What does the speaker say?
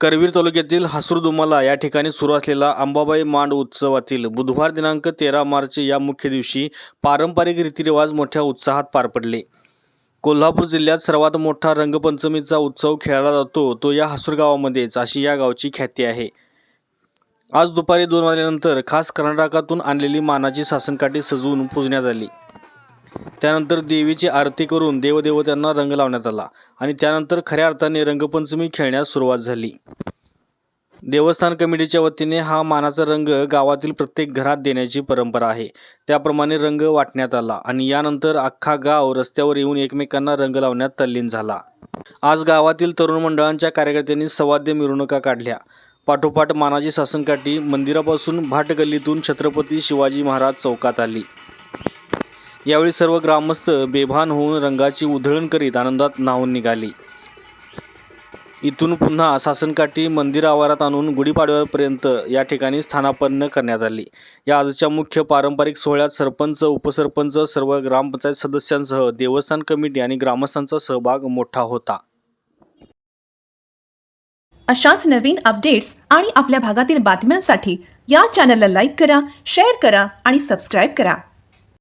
करवीर तालुक्यातील हसुरदुमाला या ठिकाणी सुरू असलेला अंबाबाई मांड उत्सवातील बुधवार दिनांक तेरा मार्च या मुख्य दिवशी पारंपरिक रीतिरिवाज मोठ्या उत्साहात पार पडले. कोल्हापूर जिल्ह्यात सर्वात मोठा रंगपंचमीचा उत्सव खेळला जातो तो या हसूर गावामध्येच अशी या गावची ख्याती आहे. आज दुपारी दोन वाजल्यानंतर खास कर्नाटकातून आणलेली मानाची सासनकाठी सजवून पूजण्यात आली. त्यानंतर देवीची आरती करून देवदेवतांना रंग लावण्यात आला आणि त्यानंतर खऱ्या अर्थाने रंगपंचमी खेळण्यास सुरुवात झाली. देवस्थान कमिटीच्या वतीने हा मानाचा रंग गावातील प्रत्येक घरात देण्याची परंपरा आहे. त्याप्रमाणे रंग वाटण्यात आला आणि यानंतर अख्खा गाव रस्त्यावर येऊन एकमेकांना रंग लावण्यात तल्लीन झाला. आज गावातील तरुण मंडळांच्या कार्यकर्त्यांनी सवाद्य मिरवणुका काढल्या. पाठोपाठ मानाची सासनकाठी मंदिरापासून भाटगल्लीतून छत्रपती शिवाजी महाराज चौकात आली. यावेळी सर्व ग्रामस्थ बेभान होऊन रंगाची उधळण करीत आनंदात न्हावून निघाली. इथून पुन्हा सासनकाठी मंदिर आवारात आणून गुढीपाडव्यापर्यंत या ठिकाणी स्थानापन्न करण्यात आली. या आजच्या मुख्य पारंपरिक सोहळ्यात सरपंच उपसरपंच सर्व ग्रामपंचायत सदस्यांसह देवस्थान कमिटी आणि ग्रामस्थांचा सहभाग मोठा होता. अशाच नवीन अपडेट्स आणि आपल्या भागातील बातम्यांसाठी या चॅनलला लाईक करा शेअर करा आणि सबस्क्राईब करा.